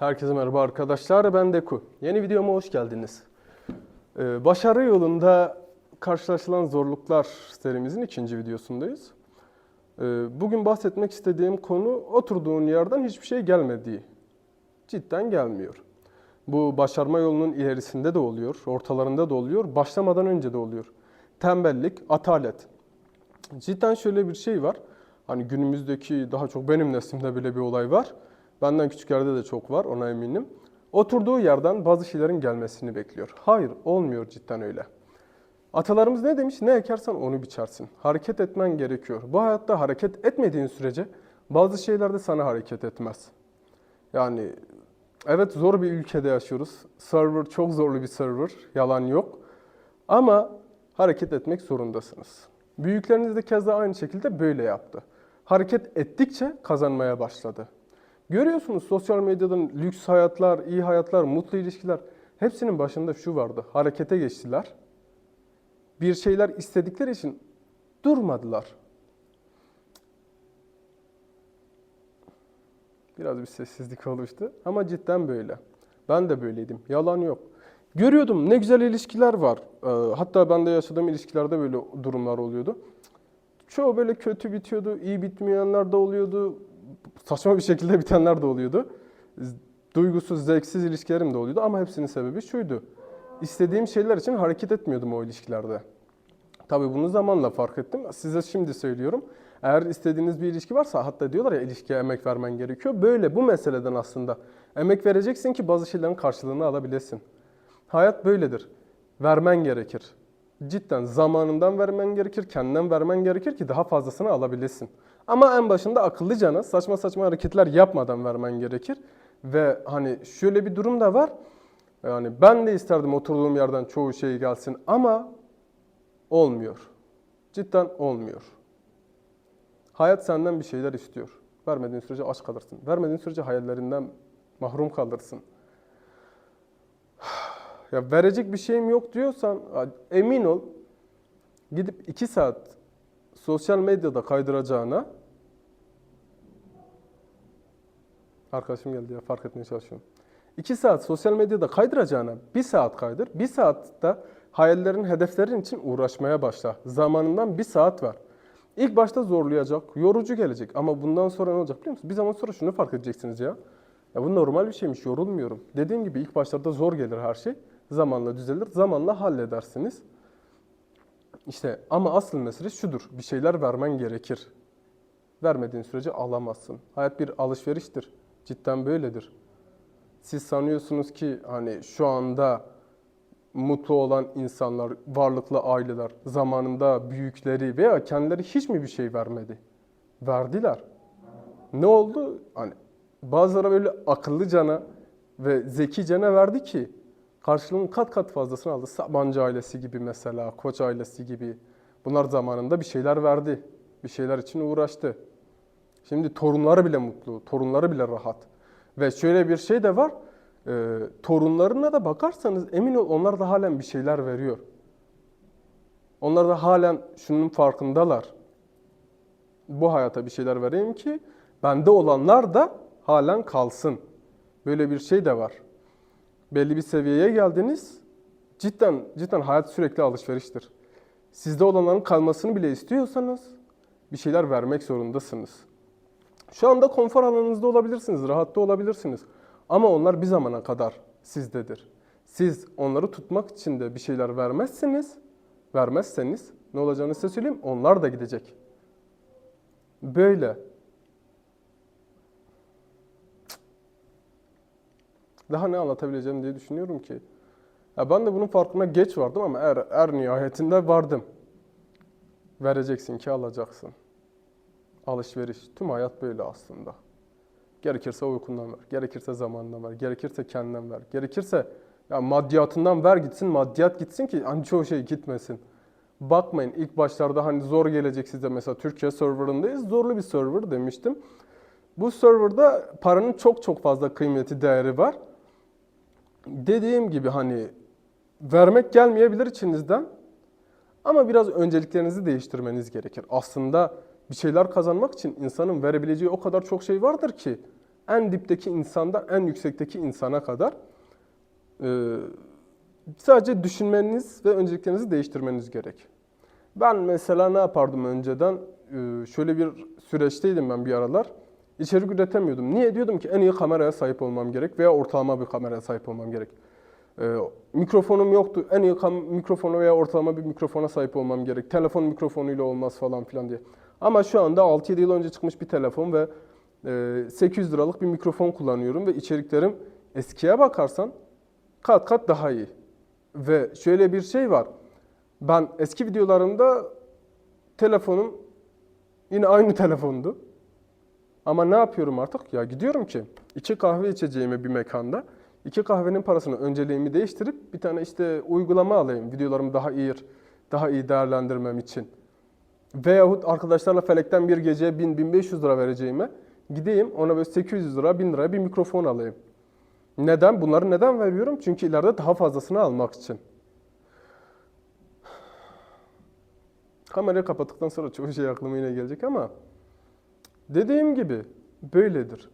Herkese merhaba arkadaşlar, ben Deku. Yeni videoma hoş geldiniz. Ee, başarı yolunda karşılaşılan zorluklar serimizin ikinci videosundayız. Ee, bugün bahsetmek istediğim konu oturduğun yerden hiçbir şey gelmediği. Cidden gelmiyor. Bu başarma yolunun ilerisinde de oluyor, ortalarında da oluyor, başlamadan önce de oluyor. Tembellik, atalet. Cidden şöyle bir şey var. Hani günümüzdeki daha çok benim neslimde bile bir olay var. Benden küçüklerde de çok var ona eminim. Oturduğu yerden bazı şeylerin gelmesini bekliyor. Hayır olmuyor cidden öyle. Atalarımız ne demiş? Ne ekersen onu biçersin. Hareket etmen gerekiyor. Bu hayatta hareket etmediğin sürece bazı şeyler de sana hareket etmez. Yani evet zor bir ülkede yaşıyoruz. Server çok zorlu bir server. Yalan yok. Ama hareket etmek zorundasınız. Büyükleriniz de keza aynı şekilde böyle yaptı. Hareket ettikçe kazanmaya başladı. Görüyorsunuz sosyal medyadan lüks hayatlar, iyi hayatlar, mutlu ilişkiler hepsinin başında şu vardı. Harekete geçtiler. Bir şeyler istedikleri için durmadılar. Biraz bir sessizlik oluştu ama cidden böyle. Ben de böyleydim. Yalan yok. Görüyordum ne güzel ilişkiler var. Ee, Hatta ben de yaşadığım ilişkilerde böyle durumlar oluyordu. Çoğu böyle kötü bitiyordu, iyi bitmeyenler de oluyordu. Saçma bir şekilde bitenler de oluyordu. Duygusuz, zevksiz ilişkilerim de oluyordu ama hepsinin sebebi şuydu. İstediğim şeyler için hareket etmiyordum o ilişkilerde. Tabii bunu zamanla fark ettim. Size şimdi söylüyorum. Eğer istediğiniz bir ilişki varsa hatta diyorlar ya ilişkiye emek vermen gerekiyor. Böyle bu meseleden aslında. Emek vereceksin ki bazı şeylerin karşılığını alabilesin. Hayat böyledir. Vermen gerekir. Cidden zamanından vermen gerekir, kendinden vermen gerekir ki daha fazlasını alabilesin. Ama en başında akıllıcana saçma saçma hareketler yapmadan vermen gerekir. Ve hani şöyle bir durum da var. Yani ben de isterdim oturduğum yerden çoğu şey gelsin ama olmuyor. Cidden olmuyor. Hayat senden bir şeyler istiyor. Vermediğin sürece aç kalırsın. Vermediğin sürece hayallerinden mahrum kalırsın. Ya verecek bir şeyim yok diyorsan emin ol gidip iki saat sosyal medyada kaydıracağına arkadaşım geldi ya fark etmeye çalışıyorum. İki saat sosyal medyada kaydıracağına bir saat kaydır. Bir saatte hayallerin, hedeflerin için uğraşmaya başla. Zamanından bir saat var. İlk başta zorlayacak, yorucu gelecek ama bundan sonra ne olacak biliyor musun? Bir zaman sonra şunu fark edeceksiniz ya. Ya bu normal bir şeymiş, yorulmuyorum. Dediğim gibi ilk başlarda zor gelir her şey. Zamanla düzelir, zamanla halledersiniz. İşte ama asıl mesele şudur. Bir şeyler vermen gerekir. Vermediğin sürece alamazsın. Hayat bir alışveriştir. Cidden böyledir. Siz sanıyorsunuz ki hani şu anda mutlu olan insanlar, varlıklı aileler zamanında büyükleri veya kendileri hiç mi bir şey vermedi? Verdiler. Ne oldu? Hani bazıları böyle akıllıcana ve zekicene verdi ki karşılığının kat kat fazlasını aldı. Sabancı ailesi gibi mesela, Koç ailesi gibi. Bunlar zamanında bir şeyler verdi. Bir şeyler için uğraştı. Şimdi torunları bile mutlu, torunları bile rahat. Ve şöyle bir şey de var. E, torunlarına da bakarsanız emin ol onlar da halen bir şeyler veriyor. Onlar da halen şunun farkındalar. Bu hayata bir şeyler vereyim ki bende olanlar da halen kalsın. Böyle bir şey de var. Belli bir seviyeye geldiniz. Cidden cidden hayat sürekli alışveriştir. Sizde olanların kalmasını bile istiyorsanız bir şeyler vermek zorundasınız. Şu anda konfor alanınızda olabilirsiniz, rahatta olabilirsiniz. Ama onlar bir zamana kadar sizdedir. Siz onları tutmak için de bir şeyler vermezseniz, vermezseniz ne olacağını size söyleyeyim, onlar da gidecek. Böyle. Daha ne anlatabileceğim diye düşünüyorum ki. Ya ben de bunun farkına geç vardım ama er, er nihayetinde vardım. Vereceksin ki alacaksın. Alışveriş. Tüm hayat böyle aslında. Gerekirse uykundan ver, gerekirse zamanından ver, gerekirse kendinden ver, gerekirse ya maddiyatından ver gitsin, maddiyat gitsin ki hani çoğu şey gitmesin. Bakmayın ilk başlarda hani zor gelecek size mesela Türkiye serverındayız. Zorlu bir server demiştim. Bu serverda paranın çok çok fazla kıymeti, değeri var. Dediğim gibi hani vermek gelmeyebilir içinizden. Ama biraz önceliklerinizi değiştirmeniz gerekir. Aslında bir şeyler kazanmak için insanın verebileceği o kadar çok şey vardır ki En dipteki insandan en yüksekteki insana kadar e, sadece düşünmeniz ve önceliklerinizi değiştirmeniz gerek. Ben mesela ne yapardım önceden? Ee, Şöyle bir süreçteydim ben bir aralar. İçerik üretemiyordum. Niye? Diyordum ki en iyi kameraya sahip olmam gerek veya ortalama bir kameraya sahip olmam gerek. Ee, Mikrofonum yoktu. En iyi mikrofona veya ortalama bir mikrofona sahip olmam gerek. Telefon mikrofonuyla olmaz falan filan diye. Ama şu anda 6-7 yıl önce çıkmış bir telefon ve e, 800 liralık bir mikrofon kullanıyorum ve içeriklerim eskiye bakarsan kat kat daha iyi. Ve şöyle bir şey var. Ben eski videolarımda telefonum yine aynı telefondu. Ama ne yapıyorum artık? Ya gidiyorum ki iki kahve içeceğime bir mekanda iki kahvenin parasını önceliğimi değiştirip bir tane işte uygulama alayım videolarımı daha iyi daha iyi değerlendirmem için. Veyahut arkadaşlarla felekten bir geceye 1000-1500 lira vereceğime gideyim ona böyle 800 lira 1000 liraya bir mikrofon alayım. Neden? Bunları neden veriyorum? Çünkü ileride daha fazlasını almak için. Kamerayı kapattıktan sonra çoğu şey aklıma yine gelecek ama dediğim gibi böyledir.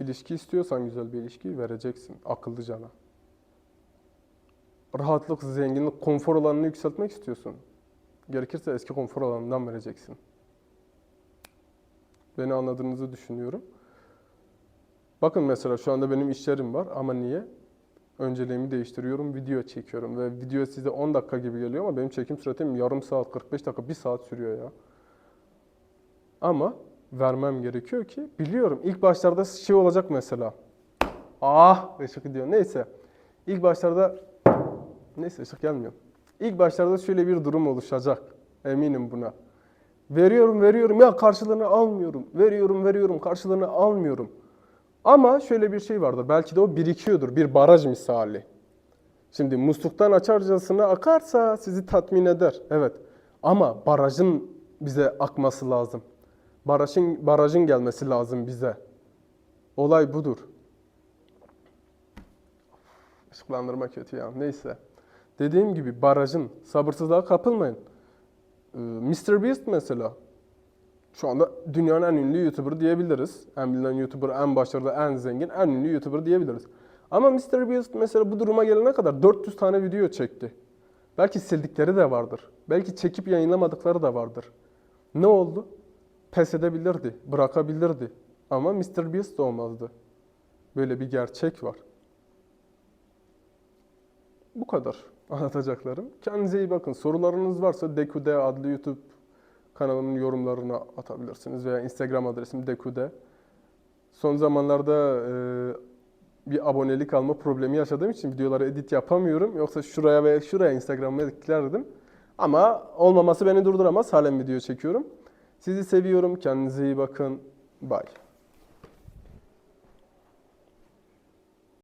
İlişki istiyorsan güzel bir ilişki vereceksin akıllıcana. Rahatlık, zenginlik, konfor alanını yükseltmek istiyorsun. Gerekirse eski konfor alanından vereceksin. Beni anladığınızı düşünüyorum. Bakın mesela şu anda benim işlerim var ama niye? Önceliğimi değiştiriyorum, video çekiyorum ve video size 10 dakika gibi geliyor ama benim çekim süretim yarım saat, 45 dakika, 1 saat sürüyor ya. Ama vermem gerekiyor ki biliyorum ilk başlarda şey olacak mesela. Ah ışık gidiyor. Neyse. İlk başlarda neyse ışık gelmiyor. İlk başlarda şöyle bir durum oluşacak. Eminim buna. Veriyorum, veriyorum ya karşılığını almıyorum. Veriyorum, veriyorum karşılığını almıyorum. Ama şöyle bir şey vardır. Belki de o birikiyordur. Bir baraj misali. Şimdi musluktan açarcasına akarsa sizi tatmin eder. Evet. Ama barajın bize akması lazım. Barajın, barajın gelmesi lazım bize. Olay budur. Işıklandırma kötü ya. Neyse. Dediğim gibi barajın. Sabırsızlığa kapılmayın. Ee, Mr. Beast mesela. Şu anda dünyanın en ünlü YouTuber diyebiliriz. En bilinen YouTuber, en başarılı, en zengin, en ünlü YouTuber diyebiliriz. Ama Mr. Beast mesela bu duruma gelene kadar 400 tane video çekti. Belki sildikleri de vardır. Belki çekip yayınlamadıkları da vardır. Ne oldu? Pes edebilirdi, bırakabilirdi. Ama Mr. Beast de olmazdı. Böyle bir gerçek var. Bu kadar anlatacaklarım. Kendinize iyi bakın. Sorularınız varsa Dekude adlı YouTube kanalımın yorumlarına atabilirsiniz veya Instagram adresim Dekude. Son zamanlarda e, bir abonelik alma problemi yaşadığım için videoları edit yapamıyorum. Yoksa şuraya ve şuraya Instagram'a eklerdim. Ama olmaması beni durduramaz. Halen video çekiyorum. Sizi seviyorum. Kendinize iyi bakın. Bye.